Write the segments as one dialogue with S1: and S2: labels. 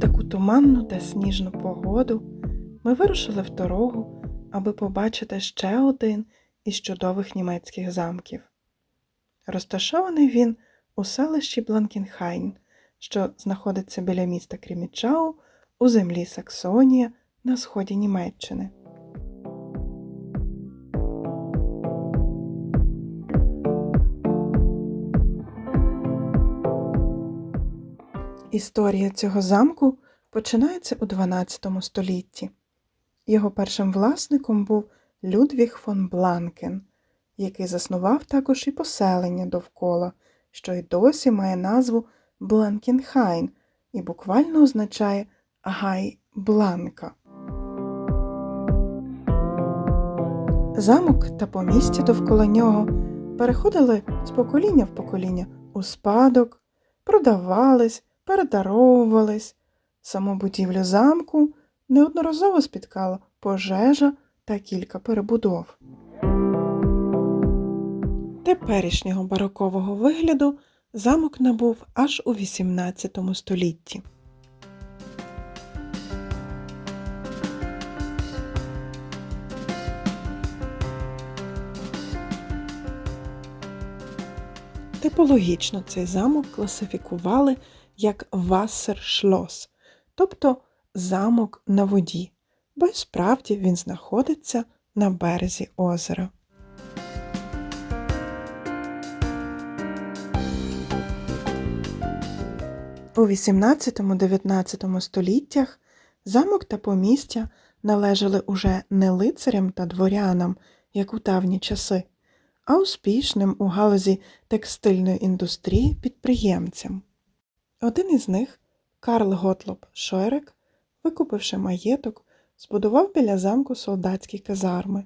S1: таку туманну та сніжну погоду ми вирушили в дорогу, аби побачити ще один із чудових німецьких замків. Розташований він у селищі Бланкінхайн, що знаходиться біля міста Крімічау у землі Саксонія на сході Німеччини. Історія цього замку починається у 12 столітті. Його першим власником був Людвіг фон Бланкен, який заснував також і поселення довкола, що й досі має назву Бланкінхайн і буквально означає Гай Бланка. Замок та помістя довкола нього переходили з покоління в покоління у спадок, продавались, передаровувались. Саму будівлю замку неодноразово спіткала пожежа та кілька перебудов. Теперішнього барокового вигляду замок набув аж у XVIII столітті. Типологічно цей замок класифікували як Вассершлос, тобто замок на воді, бо й справді він знаходиться на березі озера. У 18-19 століттях замок та помістя належали уже не лицарям та дворянам, як у давні часи, а успішним у галузі текстильної індустрії підприємцям. Один із них, Карл Готлоб Шойрек, викупивши маєток, збудував біля замку солдатські казарми,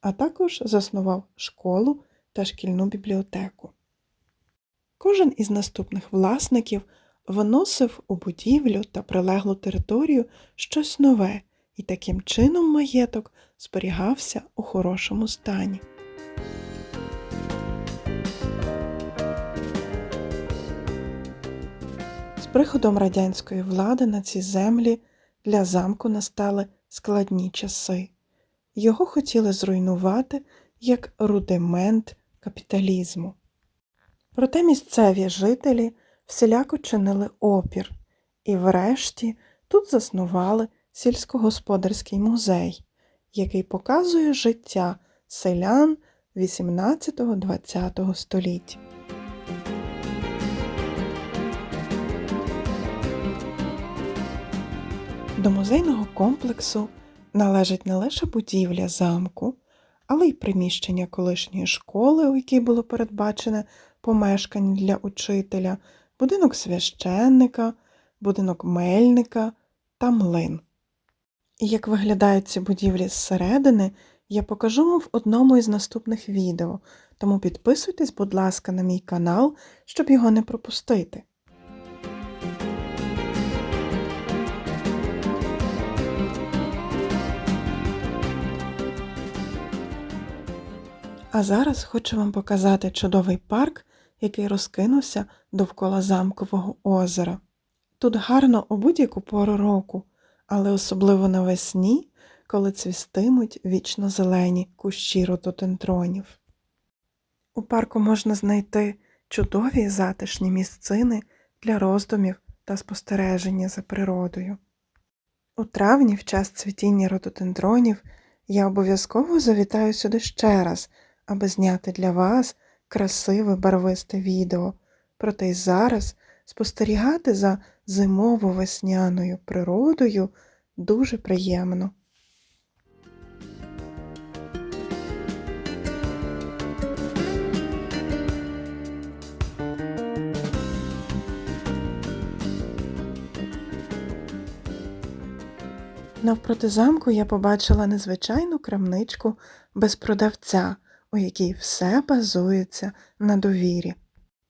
S1: а також заснував школу та шкільну бібліотеку. Кожен із наступних власників вносив у будівлю та прилеглу територію щось нове, і таким чином маєток зберігався у хорошому стані. Приходом радянської влади на ці землі для замку настали складні часи. Його хотіли зруйнувати як рудимент капіталізму. Проте місцеві жителі всіляко чинили опір, і врешті тут заснували сільськогосподарський музей, який показує життя селян 18-20 століть. До музейного комплексу належить не лише будівля замку, але й приміщення колишньої школи, у якій було передбачене помешкання для учителя, будинок священника, будинок мельника та млин. І як виглядають ці будівлі зсередини, я покажу вам в одному із наступних відео, тому підписуйтесь, будь ласка, на мій канал, щоб його не пропустити. А зараз хочу вам показати чудовий парк, який розкинувся довкола замкового озера. Тут гарно у будь-яку пору року, але особливо навесні, коли цвістимуть вічно зелені кущі рототентронів. У парку можна знайти чудові затишні місцини для роздумів та спостереження за природою. У травні, в час цвітіння рототентронів, я обов'язково завітаю сюди ще раз, аби зняти для вас красиве барвисте відео, проте й зараз спостерігати за зимово-весняною природою дуже приємно. Навпроти замку я побачила незвичайну крамничку без продавця, у якій все базується на довірі.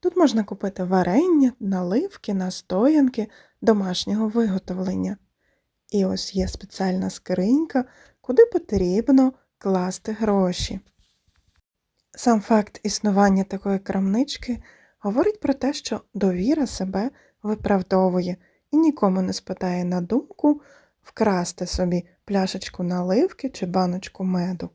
S1: Тут можна купити варення, наливки, настоянки домашнього виготовлення. І ось є спеціальна скринька, куди потрібно класти гроші. Сам факт існування такої крамнички говорить про те, що довіра себе виправдовує і нікому не спитає на думку вкрасти собі пляшечку наливки чи баночку меду.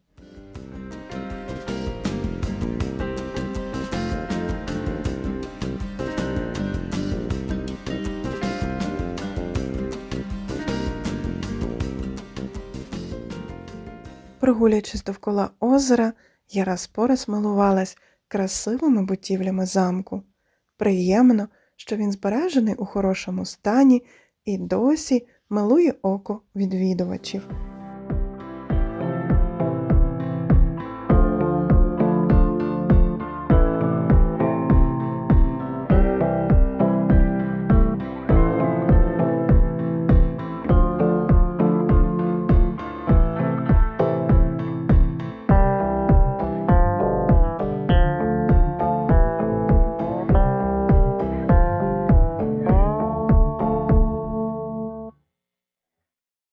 S1: Прогулюючись довкола озера, я раз по раз милувалась красивими будівлями замку. Приємно, що він збережений у хорошому стані і досі милує око відвідувачів.